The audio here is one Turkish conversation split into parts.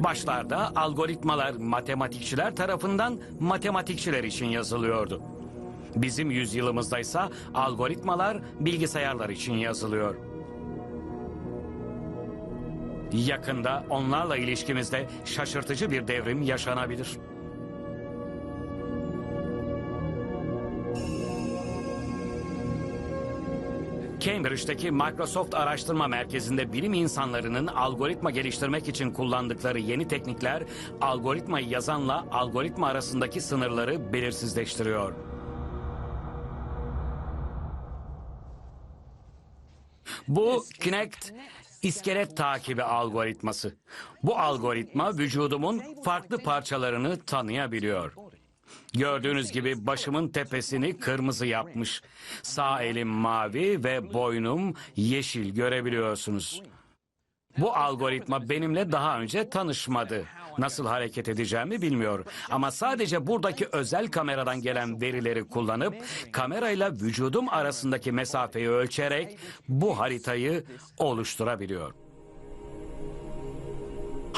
Başlarda algoritmalar matematikçiler tarafından matematikçiler için yazılıyordu. Bizim yüzyılımızda ise algoritmalar bilgisayarlar için yazılıyor. Yakında onlarla ilişkimizde şaşırtıcı bir devrim yaşanabilir. Cambridge'deki Microsoft Araştırma Merkezi'nde bilim insanlarının algoritma geliştirmek için kullandıkları yeni teknikler algoritmayı yazanla algoritma arasındaki sınırları belirsizleştiriyor. Bu Kinect iskelet takibi algoritması. Bu algoritma vücudumun farklı parçalarını tanıyabiliyor. Gördüğünüz gibi başımın tepesini kırmızı yapmış. Sağ elim mavi ve boynum yeşil görebiliyorsunuz. Bu algoritma benimle daha önce tanışmadı. Nasıl hareket edeceğimi bilmiyor. Ama sadece buradaki özel kameradan gelen verileri kullanıp kamerayla vücudum arasındaki mesafeyi ölçerek bu haritayı oluşturabiliyor.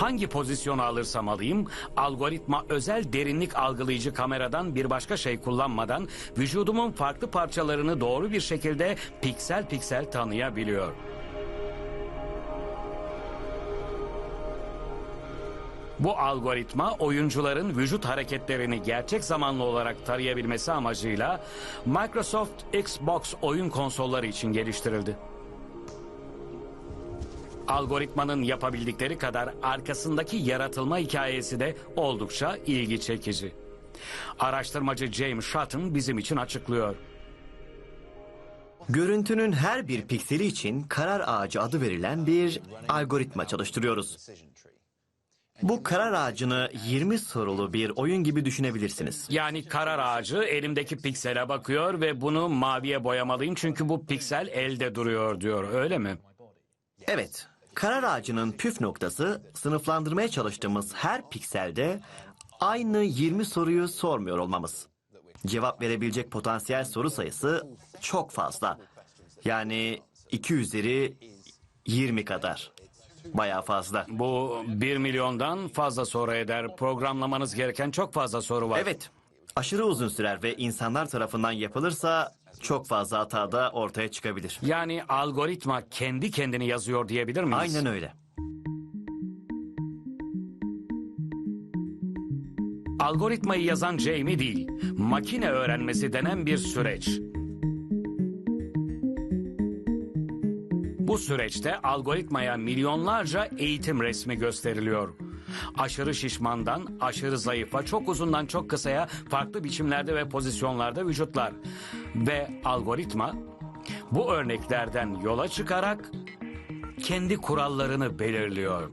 Hangi pozisyonu alırsam alayım, algoritma özel derinlik algılayıcı kameradan bir başka şey kullanmadan vücudumun farklı parçalarını doğru bir şekilde piksel piksel tanıyabiliyor. Bu algoritma oyuncuların vücut hareketlerini gerçek zamanlı olarak tarayabilmesi amacıyla Microsoft Xbox oyun konsolları için geliştirildi. Algoritmanın yapabildikleri kadar arkasındaki yaratılma hikayesi de oldukça ilgi çekici. Araştırmacı James Shotton bizim için açıklıyor. Görüntünün her bir pikseli için karar ağacı adı verilen bir algoritma çalıştırıyoruz. Bu karar ağacını 20 sorulu bir oyun gibi düşünebilirsiniz. Yani karar ağacı elimdeki piksele bakıyor ve bunu maviye boyamalıyım çünkü bu piksel elde duruyor diyor öyle mi? Evet, karar ağacının püf noktası sınıflandırmaya çalıştığımız her pikselde aynı 20 soruyu sormuyor olmamız. Cevap verebilecek potansiyel soru sayısı çok fazla. Yani 2 üzeri 20 kadar. Bayağı fazla. Bu 1 milyondan fazla soru eder. Programlamanız gereken çok fazla soru var. Evet, aşırı uzun sürer ve insanlar tarafından yapılırsa çok fazla hata da ortaya çıkabilir. Yani algoritma kendi kendini yazıyor diyebilir miyiz? Aynen öyle. Algoritmayı yazan Jamie değil, makine öğrenmesi denen bir süreç. Bu süreçte algoritmaya milyonlarca eğitim resmi gösteriliyor. Aşırı şişmandan aşırı zayıfa, çok uzundan çok kısaya farklı biçimlerde ve pozisyonlarda vücutlar. Ve algoritma bu örneklerden yola çıkarak kendi kurallarını belirliyor.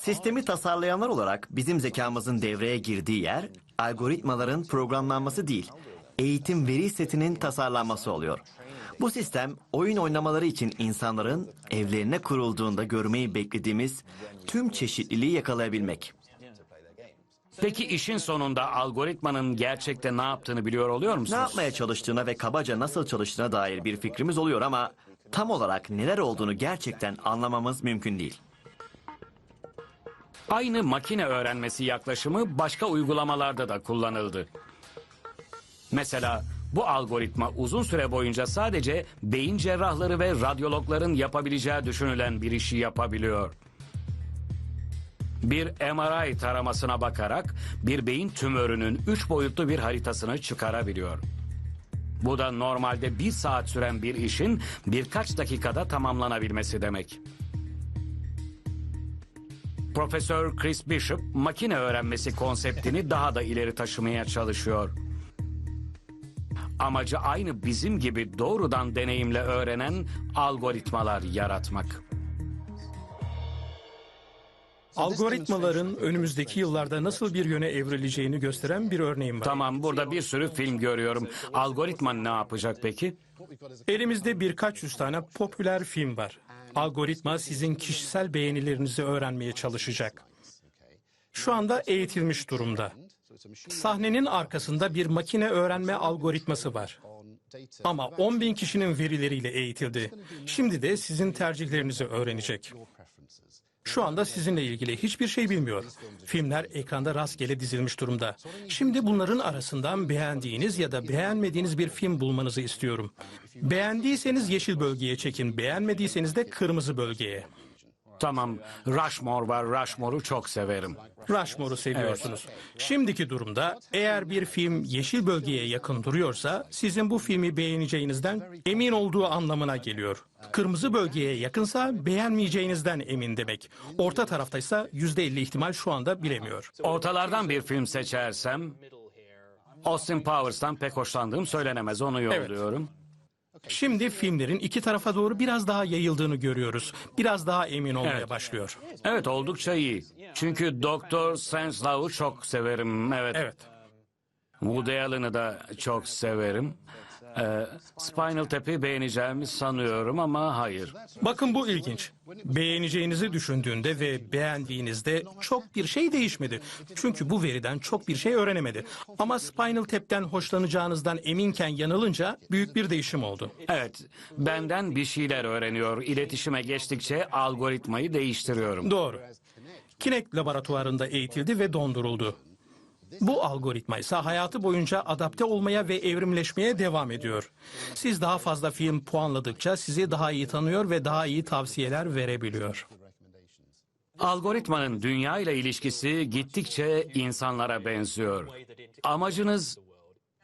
Sistemi tasarlayanlar olarak bizim zekamızın devreye girdiği yer algoritmaların programlanması değil, eğitim veri setinin tasarlanması oluyor. Bu sistem oyun oynamaları için insanların evlerine kurulduğunda görmeyi beklediğimiz tüm çeşitliliği yakalayabilmek. Peki işin sonunda algoritmanın gerçekte ne yaptığını biliyor oluyor Ne musunuz? yapmaya çalıştığına ve kabaca nasıl çalıştığına dair bir fikrimiz oluyor ama tam olarak neler olduğunu gerçekten anlamamız mümkün değil. Aynı makine öğrenmesi yaklaşımı başka uygulamalarda da kullanıldı. Mesela bu algoritma uzun süre boyunca sadece beyin cerrahları ve radyologların yapabileceği düşünülen bir işi yapabiliyor. Bir MRI taramasına bakarak bir beyin tümörünün üç boyutlu bir haritasını çıkarabiliyor. Bu da normalde bir saat süren bir işin birkaç dakikada tamamlanabilmesi demek. Profesör Chris Bishop makine öğrenmesi konseptini daha da ileri taşımaya çalışıyor. Amacı aynı bizim gibi doğrudan deneyimle öğrenen algoritmalar yaratmak. Algoritmaların önümüzdeki yıllarda nasıl bir yöne evrileceğini gösteren bir örneğim var. Tamam burada bir sürü film görüyorum. Algoritma ne yapacak peki? Elimizde birkaç yüz tane popüler film var. Algoritma sizin kişisel beğenilerinizi öğrenmeye çalışacak. Şu anda eğitilmiş durumda. Sahnenin arkasında bir makine öğrenme algoritması var. Ama 10 bin kişinin verileriyle eğitildi. Şimdi de sizin tercihlerinizi öğrenecek. Şu anda sizinle ilgili hiçbir şey bilmiyor. Filmler ekranda rastgele dizilmiş durumda. Şimdi bunların arasından beğendiğiniz ya da beğenmediğiniz bir film bulmanızı istiyorum. Beğendiyseniz yeşil bölgeye çekin, beğenmediyseniz de kırmızı bölgeye. Tamam, Rushmore var. Rushmore'u çok severim. Rushmore'u seviyorsunuz. Şimdiki durumda eğer bir film yeşil bölgeye yakın duruyorsa sizin bu filmi beğeneceğinizden emin olduğu anlamına geliyor. Kırmızı bölgeye yakınsa beğenmeyeceğinizden emin demek. Orta taraftaysa %50 ihtimal şu anda bilemiyor. Ortalardan bir film seçersem Austin Powers'tan pek hoşlandığım söylenemez. Onu yolluyorum. Şimdi filmlerin iki tarafa doğru biraz daha yayıldığını görüyoruz. Biraz daha emin olmaya Evet. başlıyor. Evet oldukça iyi. Çünkü Doktor Strangelove'u çok severim. Evet. Evet. Woody Allen'ı da çok severim. Ee, Spinal Tap'i beğeneceğimi sanıyorum ama hayır. Bakın bu ilginç. Beğeneceğinizi düşündüğünde ve beğendiğinizde çok bir şey değişmedi. Çünkü bu veriden çok bir şey öğrenemedi. Ama Spinal Tap'ten hoşlanacağınızdan eminken yanılınca büyük bir değişim oldu. Evet, benden bir şeyler öğreniyor. İletişime geçtikçe algoritmayı değiştiriyorum. Doğru. Kinect laboratuvarında eğitildi ve donduruldu. Bu algoritma ise hayatı boyunca adapte olmaya ve evrimleşmeye devam ediyor. Siz daha fazla film puanladıkça sizi daha iyi tanıyor ve daha iyi tavsiyeler verebiliyor. Algoritmanın dünya ile ilişkisi gittikçe insanlara benziyor. Amacınız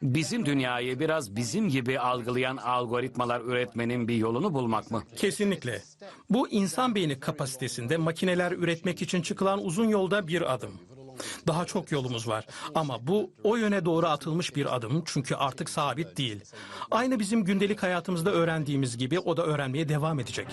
bizim dünyayı biraz bizim gibi algılayan algoritmalar üretmenin bir yolunu bulmak mı? Kesinlikle. Bu insan beyni kapasitesinde makineler üretmek için çıkılan uzun yolda bir adım. Daha çok yolumuz var ama bu o yöne doğru atılmış bir adım çünkü artık sabit değil. Aynı bizim gündelik hayatımızda öğrendiğimiz gibi o da öğrenmeye devam edecek.